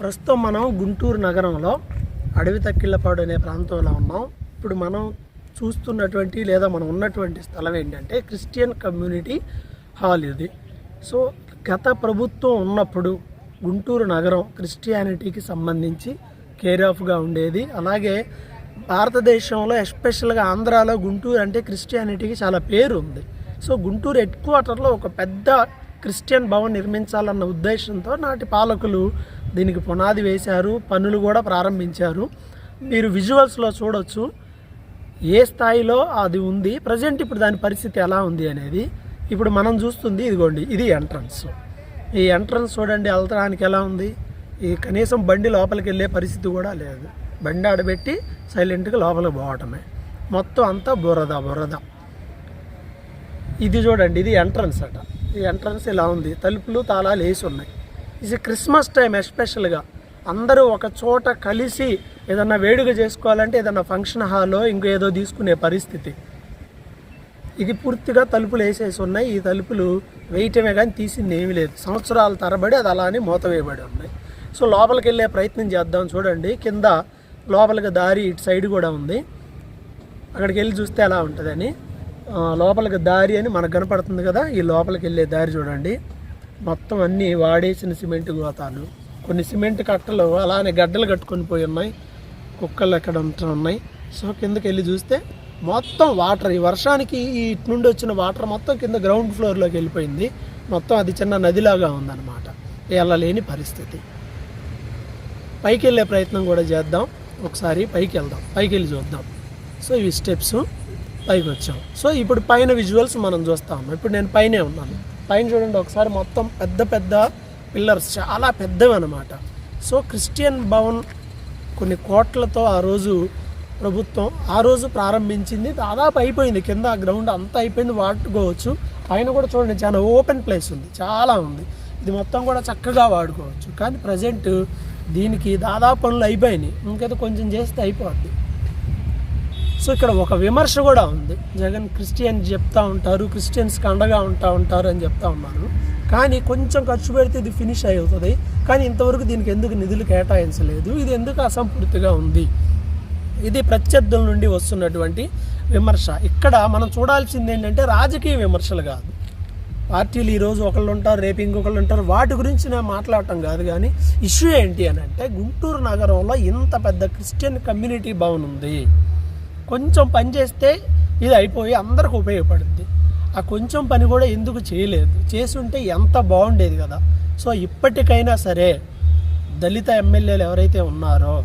ప్రస్తుతం మనం గుంటూరు నగరంలో అడవి తక్కిళ్ళపాడు అనే ప్రాంతంలో ఉన్నాం. ఇప్పుడు మనం చూస్తున్నటువంటి లేదా మనం ఉన్నటువంటి స్థలం ఏంటంటే క్రిస్టియన్ కమ్యూనిటీ హాల్ ఇది. సో గత ప్రభుత్వం ఉన్నప్పుడు గుంటూరు నగరం క్రిస్టియానిటీకి సంబంధించి కేర్ ఆఫ్గా ఉండేది. అలాగే భారతదేశంలో ఎస్పెషల్గా ఆంధ్రాలో గుంటూరు అంటే క్రిస్టియానిటీకి చాలా పేరు ఉంది. సో గుంటూరు హెడ్ క్వార్టర్లో ఒక పెద్ద క్రిస్టియన్ భవన్ నిర్మించాలన్న ఉద్దేశంతో నాటి పాలకులు దీనికి పునాది వేశారు పనులు కూడా ప్రారంభించారు. మీరు విజువల్స్లో చూడొచ్చు ఏ స్థాయిలో అది ఉంది ప్రజెంట్ ఇప్పుడు దాని పరిస్థితి ఎలా ఉంది అనేది. ఇప్పుడు మనం చూస్తుంది ఇదిగోండి ఇది ఎంట్రన్స్. ఈ ఎంట్రన్స్ చూడండి వెళ్తడానికి ఎలా ఉంది. ఈ కనీసం బండి లోపలికి వెళ్ళే పరిస్థితి కూడా లేదు. బండి ఆడబెట్టి సైలెంట్గా లోపలికి పోవటమే. మొత్తం అంతా బురద బురద. ఇది చూడండి ఇది ఎంట్రన్స్ అట. ఈ ఎంట్రన్స్ ఇలా ఉంది. తలుపులు తాళాలు వేసి ఉన్నాయి. ఇది క్రిస్మస్ టైం ఎస్పెషల్గా అందరూ ఒక చోట కలిసి ఏదన్నా వేడుక చేసుకోవాలంటే ఏదన్నా ఫంక్షన్ హాల్లో ఇంకేదో తీసుకునే పరిస్థితి. ఇది పూర్తిగా తలుపులు వేసేసి ఉన్నాయి. ఈ తలుపులు వేయటమే కానీ తీసింది ఏమీ లేదు. సంవత్సరాల తరబడి అది అలానే మూతవేయబడి ఉన్నాయి సో లోపలికి వెళ్ళే ప్రయత్నం చేద్దాం చూడండి. కింద లోపలికి దారి ఇటు సైడ్ కూడా ఉంది. అక్కడికి వెళ్ళి చూస్తే ఎలా ఉంటుందని. లోపలికి దారి అని మనకు కనపడుతుంది కదా ఈ లోపలికి వెళ్ళే దారి చూడండి. మొత్తం అన్నీ వాడేసిన సిమెంట్ గోతాలు. కొన్ని సిమెంట్ కట్టలు అలానే గడ్డలు కట్టుకొని పోయి ఉన్నాయి. కుక్కలు ఎక్కడ ఉంటూ ఉన్నాయి. సో కిందకి వెళ్ళి చూస్తే మొత్తం వాటర్ ఈ వర్షానికి ఈ ఇటు నుండి వచ్చిన వాటర్ మొత్తం కింద గ్రౌండ్ ఫ్లోర్లోకి వెళ్ళిపోయింది. మొత్తం అది చిన్న నదిలాగా ఉందన్నమాట. వెళ్ళలేని పరిస్థితి. పైకి వెళ్ళే ప్రయత్నం కూడా చేద్దాం. ఒకసారి పైకి వెళ్దాం. పైకి వెళ్ళి చూద్దాం. సో ఇవి స్టెప్స్. పైకి వచ్చాం. సో ఇప్పుడు పైన విజువల్స్ మనం చూస్తాం. ఇప్పుడు నేను పైనే ఉన్నాను. పైన చూడండి ఒకసారి మొత్తం పెద్ద పెద్ద పిల్లర్స్ చాలా పెద్దవి అనమాట సో క్రిస్టియన్ భవన్ కొన్ని కోట్లతో ఆ రోజు ప్రభుత్వం ఆ రోజు ప్రారంభించింది. దాదాపు అయిపోయింది. కింద ఆ గ్రౌండ్ అంతా అయిపోయింది. వాడుకోవచ్చు. పైన కూడా చూడండి చాలా ఓపెన్ ప్లేస్ ఉంది. చాలా ఉంది. ఇది మొత్తం కూడా చక్కగా వాడుకోవచ్చు. కానీ ప్రజెంట్ దీనికి దాదాపు పనులు అయిపోయినాయి. ఇంకైతే కొంచెం చేస్తే అయిపోద్ది. సో ఇక్కడ ఒక విమర్శ కూడా ఉంది. జగన్ క్రిస్టియన్ చెప్తా ఉంటారు క్రిస్టియన్స్కి అండగా ఉంటా ఉంటారు అని చెప్తా ఉన్నారు. కానీ కొంచెం ఖర్చు పెడితే ఇది ఫినిష్ అవుతుంది కానీ ఇంతవరకు దీనికి ఎందుకు నిధులు కేటాయించలేదు? ఇది ఎందుకు అసంపూర్తిగా ఉంది? ఇది ప్రత్యర్థుల నుండి వస్తున్నటువంటి విమర్శ. ఇక్కడ మనం చూడాల్సింది ఏంటంటే రాజకీయ విమర్శలు కాదు. పార్టీలు ఈరోజు ఒకళ్ళు ఉంటారు రేపు ఇంకొకళ్ళు ఉంటారు. వాటి గురించి నేను మాట్లాడటం కాదు కానీ ఇష్యూ ఏంటి అని అంటే గుంటూరు నగరంలో ఇంత పెద్ద క్రిస్టియన్ కమ్యూనిటీ భవన్ ఉంది. కొంచెం పని చేస్తే ఇది అయిపోయి అందరికి ఉపయోగపడుద్ది. ఆ కొంచెం పని కూడా ఎందుకు చేయలేదు? చేస్తుంటే ఎంత బాగుండేది కదా. సో ఇప్పటికైనా సరే దళిత ఎమ్మెల్యేలు ఎవరైతే ఉన్నారో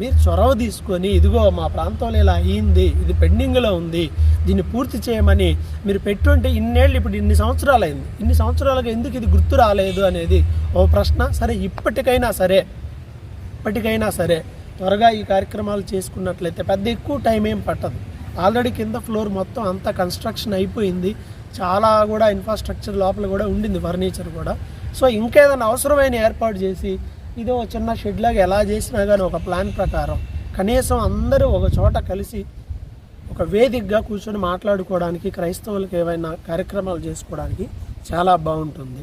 మీరు చొరవ తీసుకొని ఇదిగో మా ప్రాంతంలో ఇలా అయ్యింది ఇది పెండింగ్లో ఉంది దీన్ని పూర్తి చేయమని మీరు పెట్టుంటే ఇన్నేళ్ళు ఇప్పుడు ఇన్ని సంవత్సరాలు అయింది ఇన్ని సంవత్సరాలుగా ఎందుకు ఇది గుర్తు రాలేదు అనేది ఓ ప్రశ్న. సరే ఇప్పటికైనా సరే ఇప్పటికైనా సరే త్వరగా ఈ కార్యక్రమాలు చేసుకున్నట్లయితే పెద్ద ఎక్కువ టైం ఏం పట్టదు. ఆల్రెడీ కింద ఫ్లోర్ మొత్తం అంతా కన్స్ట్రక్షన్ అయిపోయింది. చాలా కూడా ఇన్ఫ్రాస్ట్రక్చర్ లోపల కూడా ఉండింది ఫర్నిచర్ కూడా. సో ఇంకేదైనా అవసరమైన ఏర్పాటు చేసి ఇది ఒక చిన్న షెడ్ లాగా ఎలా చేసినా కానీ ఒక ప్లాన్ ప్రకారం కనీసం అందరూ ఒక చోట కలిసి ఒక వేదికగా కూర్చొని మాట్లాడుకోవడానికి క్రైస్తవులకు ఏవైనా కార్యక్రమాలు చేసుకోవడానికి చాలా బాగుంటుంది.